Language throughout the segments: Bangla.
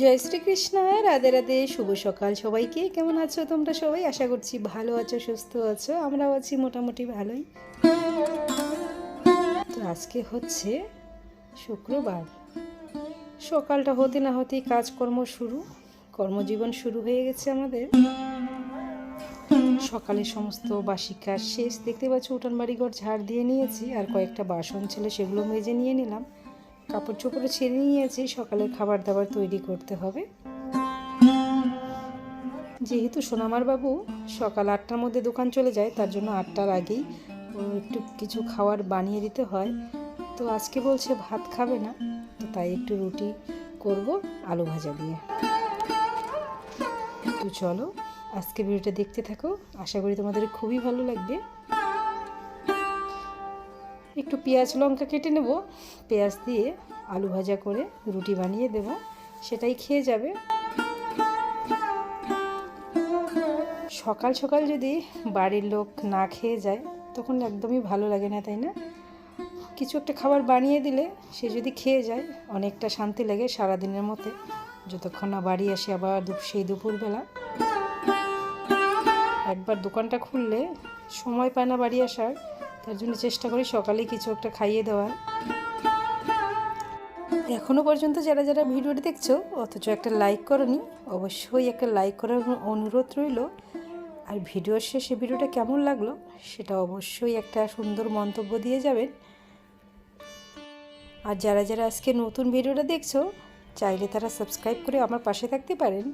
জয় শ্রীকৃষ্ণ, রাধে রাধে, শুভ সকাল সবাইকে। কেমন আছো তোমরা সবাই? আশা করছি ভালো আছো, সুস্থ আছো, আমরাও আছি মোটামুটি ভালোই। তো আজকে হচ্ছে শুক্রবার। সকালটা হতে না হতেই কাজকর্ম শুরু, কর্মজীবন শুরু হয়ে গেছে আমাদের। সকালে সমস্ত বাসি কাজ শেষ। দেখতে পাচ্ছ উঠান বাড়িঘর ঝাড় দিয়ে নিয়েছি, আর কয়েকটা বাসন ছিল, সেগুলো মেজে নিয়ে নিলাম। কাপড় চোপড়ে ছেড়ে নিয়েছি, সকালের খাবার দাবার তৈরি করতে হবে। যেহেতু সোনামার বাবু সকাল আটটার মধ্যে দোকান চলে যায়, তার জন্য আটটার আগেই একটু কিছু খাওয়ার বানিয়ে দিতে হয়। তো আজকে বলছে ভাত খাবে না, তো তাই একটু রুটি করব আলু ভাজা দিয়ে। তো চলো আজকে ভিডিওটা দেখতে থাকো। আশা করি তোমাদের খুবই ভালো লাগবে। একটু পেঁয়াজ লঙ্কা কেটে নেব। পেঁয়াজ দিয়ে আলু ভাজা করে রুটি বানিয়ে দেব। সেটাই খেয়ে যাবে। সকাল সকাল যদি বাড়ির লোক না খেয়ে যায়, তখন একদমই ভালো লাগে না, তাই না? কিছু একটা খাবার বানিয়ে দিলে সে যদি খেয়ে যায়, অনেকটা শান্তি লাগে সারাদিনের মতে যতক্ষণ না বাড়ি আসে আবার সেই দুপুরবেলা। একবার দোকানটা খুললে সময় পায় না বাড়ি আসার। তার জন্য চেষ্টা করি সকালে কিছু একটা খাইয়ে দেওয়ার। এখনও পর্যন্ত যারা যারা ভিডিওটি দেখছ, অথচ একটা লাইক করনি, অবশ্যই একটা লাইক করার অনুরোধ রইল। আর ভিডিওর শেষে ভিডিওটা কেমন লাগল, সেটা অবশ্যই একটা সুন্দর মন্তব্য দিয়ে যাবেন। আর যারা যারা আজকে নতুন ভিডিওটা দেখছ, চাইলে তারা সাবস্ক্রাইব করে আমার পাশে থাকতে পারেন।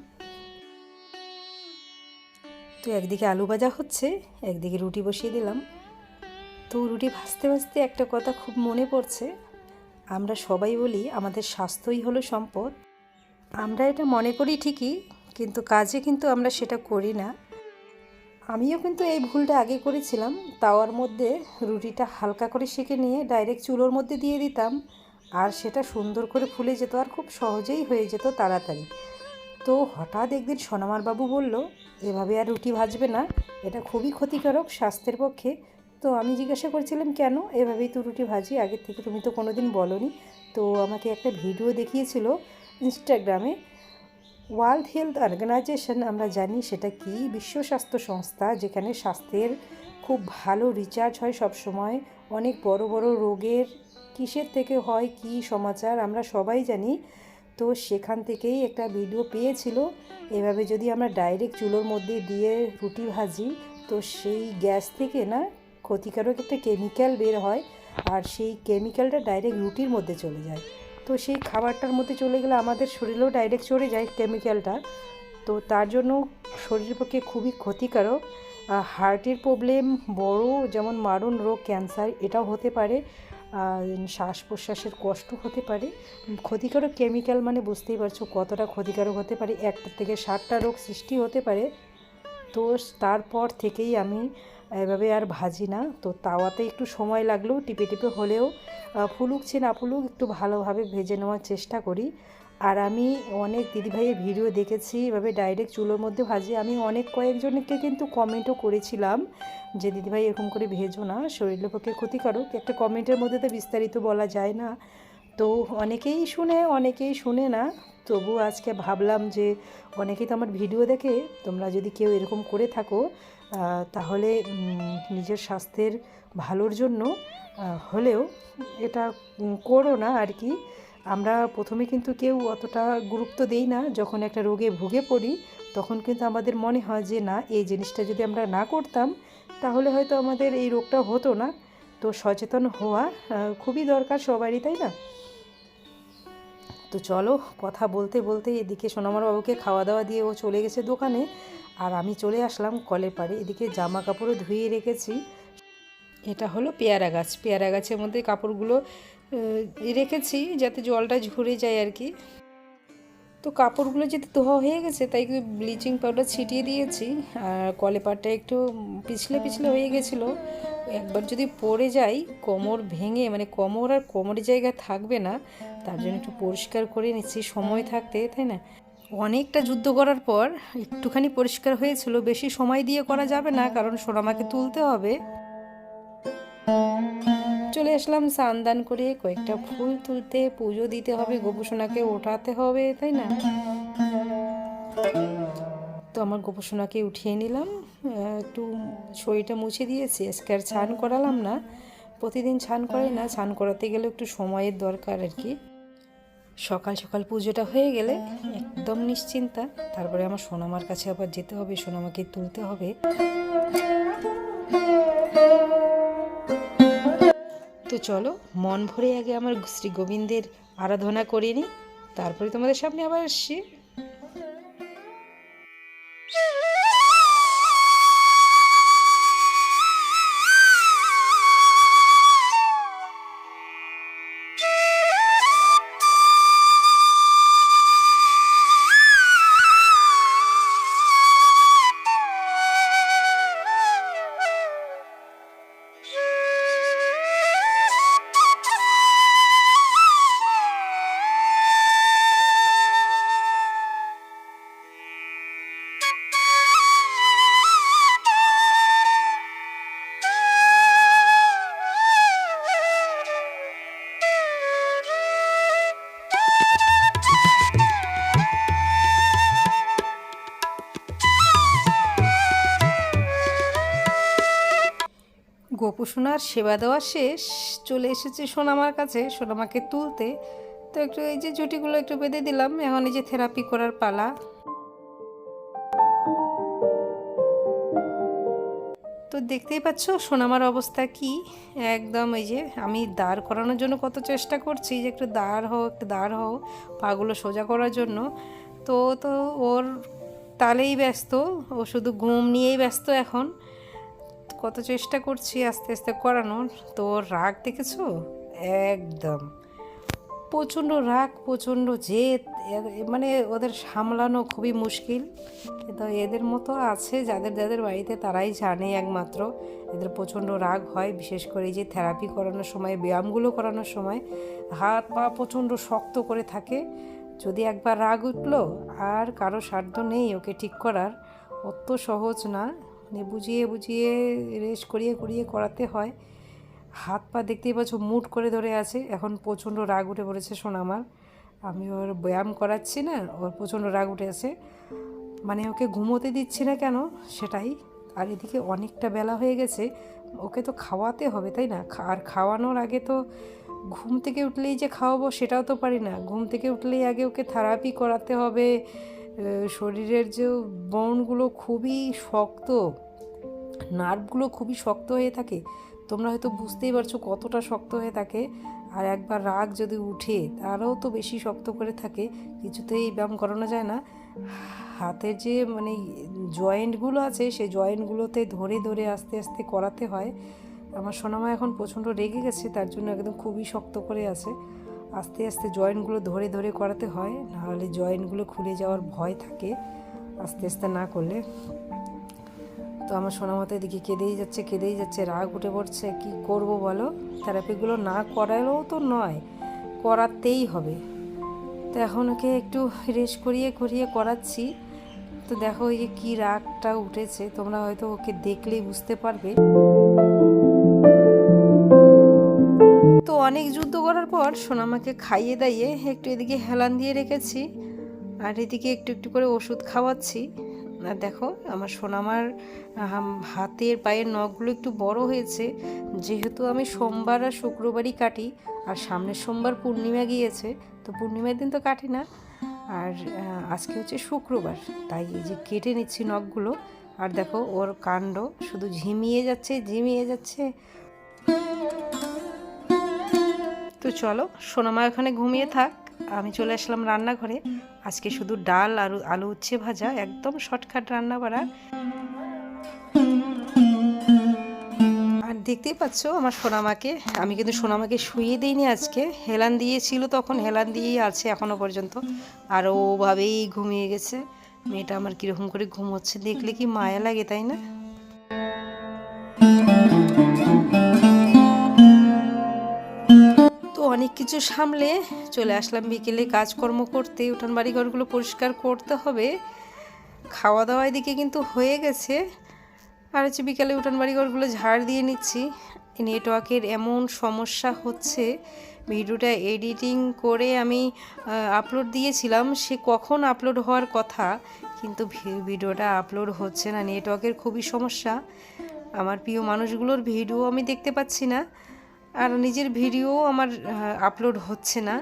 তো একদিকে আলু ভাজা হচ্ছে, একদিকে রুটি বসিয়ে দিলাম। তো রুটি ভাজতে ভাজতে একটা কথা খুব মনে পড়ছে। আমরা সবাই বলি আমাদের স্বাস্থ্যই হলো সম্পদ। আমরা এটা মনে করি ঠিকই, কিন্তু কাজে কিন্তু আমরা সেটা করি না। আমিও কিন্তু এই ভুলটা আগে করেছিলাম তাওয়ার মধ্যে রুটিটা হালকা করে সেঁকে নিয়ে ডাইরেক্ট চুলোর মধ্যে দিয়ে দিতাম, আর সেটা সুন্দর করে ফুলে যেত আর খুব সহজেই হয়ে যেত তাড়াতাড়ি। তো হঠাৎ একদিন সোনামার বাবু বলল, এভাবে আর রুটি ভাজবে না, এটা খুবই ক্ষতিকারক স্বাস্থ্যের পক্ষে তো আমি জিজ্ঞাসা করছিলাম, কেন এভাবেই তো রুটি ভাজি? আগের থেকে তুমি তো কোনো দিন বলনি। তো আমাকে একটা ভিডিও দেখিয়েছিল ইনস্টাগ্রামে ওয়ার্ল্ড হেলথ অর্গানাইজেশন আমরা জানি সেটা কি? বিশ্ব স্বাস্থ্য সংস্থা, যেখানে স্বাস্থ্যের খুব ভালো রিচার্জ হয় সব সময় অনেক বড় বড় রোগের কিসের থেকে হয়, কি সমাচার, আমরা সবাই জানি। তো সেখান থেকেই একটা ভিডিও পেয়েছিল, এভাবে যদি আমরা ডাইরেক্ট চুলোর মধ্যে দিয়ে রুটি ভাজি, তো সেই গ্যাস থেকে না ক্ষতিকারক একটা কেমিক্যাল বের হয় আর সেই কেমিক্যালটা ডাইরেক্ট রুটির মধ্যে চলে যায়। তো সেই খাবারটার মধ্যে চলে গেলে আমাদের শরীরেও ডাইরেক্ট চলে যায় কেমিক্যালটা তো তার জন্য শরীরের পক্ষে খুবই ক্ষতিকারক। হার্টের প্রবলেম বড় যেমন মারণ রোগ ক্যান্সার এটাও হতে পারে। শ্বাস প্রশ্বাসের কষ্ট হতে পারে। ক্ষতিকারক কেমিক্যাল মানে বুঝতেই পারছ কতটা ক্ষতিকারক হতে পারে। একটা থেকে ষাটটা রোগ সৃষ্টি হতে পারে। তো তারপর থেকেই আমি এভাবে আর ভাজি না। তো তাওয়াতে একটু সময় লাগলেও, টিপে টিপে হলেও ফুলুক ফুলুকছে না ফুলুক, একটু ভালোভাবে ভেজে নেওয়ার চেষ্টা করি। আর আমি অনেক দিদিভাইয়ের ভিডিও দেখেছি, এভাবে ডাইরেক্ট চুলোর মধ্যে ভাজি। আমি অনেক কয়েকজনকে কিন্তু কমেন্টও করেছিলাম যে, দিদিভাই, এরকম করে ভেজো না, শরীরের পক্ষে ক্ষতিকারক। একটা কমেন্টের মধ্যে তো বিস্তারিত বলা যায় না। তো অনেকেই শুনে অনেকেই শুনে না। তবু আজকে ভাবলাম যে, অনেকেই তো আমার ভিডিও দেখে, তোমরা যদি কেউ এরকম করে থাকো তাহলে নিজের স্বাস্থ্যের ভালোর জন্য হলেও এটা করো না আর কি। আমরা প্রথমে কিন্তু কেউ অতটা গুরুত্ব দেই না। যখন একটা রোগে ভুগে পড়ি, তখন কিন্তু আমাদের মনে হয় যে, না, এই জিনিসটা যদি আমরা না করতাম, তাহলে হয়তো আমাদের এই রোগটা হতো না। তো সচেতন হওয়া খুবই দরকার সবারই, তাই না? তো চলো, কথা বলতে বলতে এদিকে সোনামার বাবুকে খাওয়া দাওয়া দিয়ে ও চলে গেছে দোকানে। আর আমি চলে আসলাম কলের পাড়ে। এদিকে জামা কাপড়ও ধুয়ে রেখেছি। এটা হলো পেয়ারা গাছ। পেয়ারা গাছের মধ্যে কাপড়গুলো রেখেছি যাতে জলটা ঝরে যায় আর কি। তো কাপড়গুলো যেহেতু ধোয়া হয়ে গেছে, তাই ব্লিচিং পাউডার ছিটিয়ে দিয়েছি। আর কলে পাড়টা একটু পিছলে পিছলে হয়ে গেছিল। একবার যদি পড়ে যাই, কোমর ভেঙে মানে কোমর আর কোমরের জায়গা থাকবে না, তার জন্য একটু পরিষ্কার করে নিচ্ছি। সময় থাকতে, তাই না? অনেকটা যুদ্ধ করার পর একটুখানি পরিষ্কার হয়েছিল, বেশি সময় দিয়ে করা যাবে না, কারণ সোনামাকে তুলতে হবে। চলে আসলাম স্নান দান করে, কয়েকটা ফুল তুলতে, পুজো দিতে হবে, গোপুসোনাকে ওঠাতে হবে, তাই না? তো আমার গোপুসোনাকে উঠিয়ে নিলাম একটু শরীরটা মুছে দিয়েছি, আজকে আর ছান করালাম না। প্রতিদিন ছান করাই না ছান করাতে গেলে একটু সময়ের দরকার আর কি। সকাল সকাল পুজোটা হয়ে গেলে একদম নিশ্চিন্তা। তারপরে আমার সোনামার কাছে আবার যেতে হবে সোনামাকে তুলতে হবে। তো চলো মন ভরে আগে আমার শ্রী গোবিন্দের আরাধনা করে নিই। তারপরে তোমাদের সামনে আবার আসছি। সোনার সেবা দেওয়া শেষ। চলে এসেছে সোনামার কাছে, সোনামাকে তুলতে। তো একটু এই যে জুটিগুলো একটু বেঁধে দিলাম, এখন এই যে থেরাপি করার পালা। তো দেখতেই পাচ্ছ সোনামার অবস্থা কি? একদম এই যে আমি দাঁড় করানোর জন্য কত চেষ্টা করছি যে একটু দাঁড় হোক একটু দাঁড় হোক পাগুলো সোজা করার জন্য। তো তো ওর তালেই ব্যস্ত, ও শুধু ঘুম নিয়েই ব্যস্ত এখন। কত চেষ্টা করছি আস্তে আস্তে করানোর? তো রাগ দেখেছ? একদম। প্রচণ্ড রাগ, প্রচণ্ড জেদ মানে ওদের সামলানো খুবই মুশকিল। কিন্তু এদের মতো আছে যাদের যাদের বাড়িতে তারাই জানে একমাত্র। এদের প্রচণ্ড রাগ হয়, বিশেষ করে যে থেরাপি করানোর সময়, ব্যায়ামগুলো করানোর সময়। হাত পা প্রচণ্ড শক্ত করে থাকে। যদি একবার রাগ উঠল, আর কারও সাধ্য নেই ওকে ঠিক করার, অত সহজ না। বুঝিয়ে বুঝিয়ে রেস করিয়ে করিয়ে করাতে হয়। হাত পা দেখতেই পাচ্ছ মুট করে ধরে আছে। এখন প্রচণ্ড রাগ উঠে পড়েছে শোন আমার আমি ওর ব্যায়াম করাচ্ছি না, ওর প্রচণ্ড রাগ উঠে আছে। মানে ওকে ঘুমোতে দিচ্ছি না কেন? সেটাই। আর এদিকে অনেকটা বেলা হয়ে গেছে। ওকে তো খাওয়াতে হবে, তাই না? আর খাওয়ানোর আগে তো ঘুম থেকে উঠলেই যে খাওয়াবো সেটাও তো পারি না। ঘুম থেকে উঠলেই আগে ওকে থেরাপি করাতে হবে। শরীরের যে বনগুলো খুবই শক্ত, নার্ভগুলো খুবই শক্ত হয়ে থাকে, তোমরা হয়তো বুঝতেই পারছ কতটা শক্ত হয়ে থাকে। আর একবার রাগ যদি উঠে, তারও তো বেশি শক্ত করে থাকে, কিছুতেই ব্যায়াম করানো যায় না। হাতের যে মানে জয়েন্টগুলো আছে, সেই জয়েন্টগুলোতে ধরে ধরে আস্তে আস্তে করাতে হয়। আমার সোনামা এখন প্রচণ্ড রেগে গেছে, তার জন্য একদম খুবই শক্ত করে আছে। আস্তে আস্তে জয়েন্টগুলো ধরে ধরে করাতে হয়, নাহলে জয়েন্টগুলো খুলে যাওয়ার ভয় থাকে, আস্তে আস্তে না করলে। তো আমার সোনামাতা এদিকে কেঁদেই যাচ্ছে কেঁদেই যাচ্ছে, রাগ উঠে পড়ছে, কি করব বলো? থেরাপিগুলো না করালেও তো নয়, করাতেই হবে। তো এখন ওকে একটু রেস্ট করিয়ে করিয়ে করাচ্ছি। তো দেখো এই যে কী রাগটা উঠেছে, তোমরা হয়তো ওকে দেখলেই বুঝতে পারবে। তো অনেক যুদ্ধ করার পর সোনামাকে খাইয়ে দাইয়ে একটু এদিকে হেলান দিয়ে রেখেছি, আর এদিকে একটু একটু করে ওষুধ খাওয়াচ্ছি। আর দেখো, আমার সোনামার হাতের পায়ের নখগুলো একটু বড় হয়েছে। যেহেতু আমি সোমবার আর শুক্রবারই কাটি, আর সামনের সোমবার পূর্ণিমা গিয়েছে, তো পূর্ণিমার দিন তো কাটি না। আর আজকে হচ্ছে শুক্রবার, তাই এই যে কেটে নিচ্ছি নখগুলো। আর দেখো, ওর কাণ্ড শুধু ঝিমিয়ে যাচ্ছে ঝিমিয়ে যাচ্ছে। তো চলো, সোনামা ওখানে ঘুমিয়ে থাক। আমি চলে আসলাম রান্নাঘরে। আজকে শুধু ডাল আর আলু উচ্ছে ভাজা, একদম শর্টকাট রান্না করা আর দেখতেই পাচ্ছ আমার সোনামাকে, আমি কিন্তু সোনামাকে শুয়ে দিইনি আজকে। হেলান দিয়েছিল তখন, হেলান দিয়েই আছে এখনও পর্যন্ত। আর ওভাবেই ঘুমিয়ে গেছে। মেয়েটা আমার কীরকম করে ঘুমোচ্ছে, দেখলে কি মায়া লাগে, তাই না? কিছু সামলে চলে আসলাম বিকেলে, কাজকর্ম করতে উঠান বাড়ি ঘরগুলো পরিষ্কার করতে হবে। খাওয়া দাওয়া এদিকে কিন্তু হয়ে গেছে। আর হচ্ছে বিকেলে উঠান বাড়ি ঘরগুলো ঝাড় দিয়ে নিচ্ছি। নেটওয়ার্কের এমন সমস্যা হচ্ছে, ভিডিওটা এডিটিং করে আমি আপলোড দিয়েছিলাম, সে কখন আপলোড হওয়ার কথা, কিন্তু ভিডিওটা আপলোড হচ্ছে না। নেটওয়ার্কের খুবই সমস্যা। আমার প্রিয় মানুষগুলোর ভিডিও আমি দেখতে পাচ্ছি না। আর নিজের ভিডিও আমার আপলোড হচ্ছে না।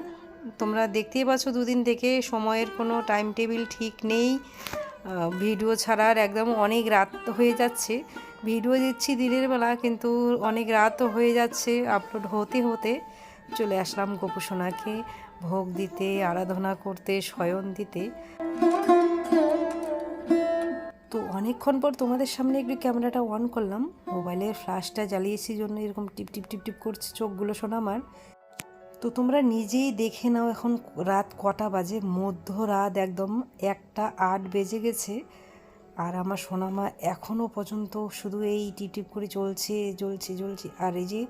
তোমরা দেখতেই পাচ্ছ দুদিন থেকে সময়ের কোনো টাইম টেবিল ঠিক নেই। ভিডিও ছাড়ার একদম অনেক রাত হয়ে যাচ্ছে। ভিডিও দিচ্ছি দিনের বেলা, কিন্তু অনেক রাত হয়ে যাচ্ছে আপলোড হতে হতে। চলে আসলাম গোপুসোনাকে ভোগ দিতে, আরাধনা করতে, শয়ন দিতে। অনেকক্ষণ পর তোমাদের সামনে একটু ক্যামেরাটা অন করলাম। মোবাইলের ফ্ল্যাশটা জ্বালিয়েছি জন্য এরকম টিপ টিপ টিপ টিপ করছে চোখগুলো শোনা আমার। তো তোমরা নিজেই দেখে নাও এখন রাত কটা বাজে। মধ্যরাত একদম একটা আট বেজে গেছে। আর আমার সোনামা এখনও পর্যন্ত শুধু এই টিপ টিপ করে চলছে জ্বলছে জ্বলছে আর এই যে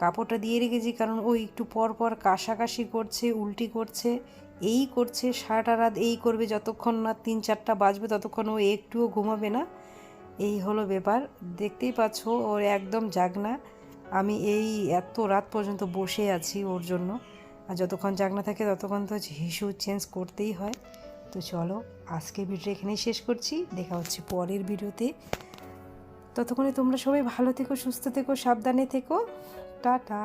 কাপড়টা দিয়ে রেখেছি, কারণ ও একটু পর পর কাশাকাশি করছে, উল্টি করছে, এই করছে, সারাটা রাত এই করবে, যতক্ষণ না তিন চারটা বাজবে ততক্ষণ ও একটুও ঘুমাবে না। এই হলো ব্যাপার। দেখতেই পাচ্ছ, ওর একদম জাগনা। আমি এই এত রাত পর্যন্ত বসে আছি ওর জন্য। আর যতক্ষণ জাগনা থাকে ততক্ষণ তো হিসু চেঞ্জ করতেই হয়। তো চলো, আজকে ভিডিও এখানেই শেষ করছি। দেখা হচ্ছে পরের ভিডিওতে। ততক্ষণে তোমরা সবাই ভালো থেকো, সুস্থ থেকো, সাবধানে থেকো। টাটা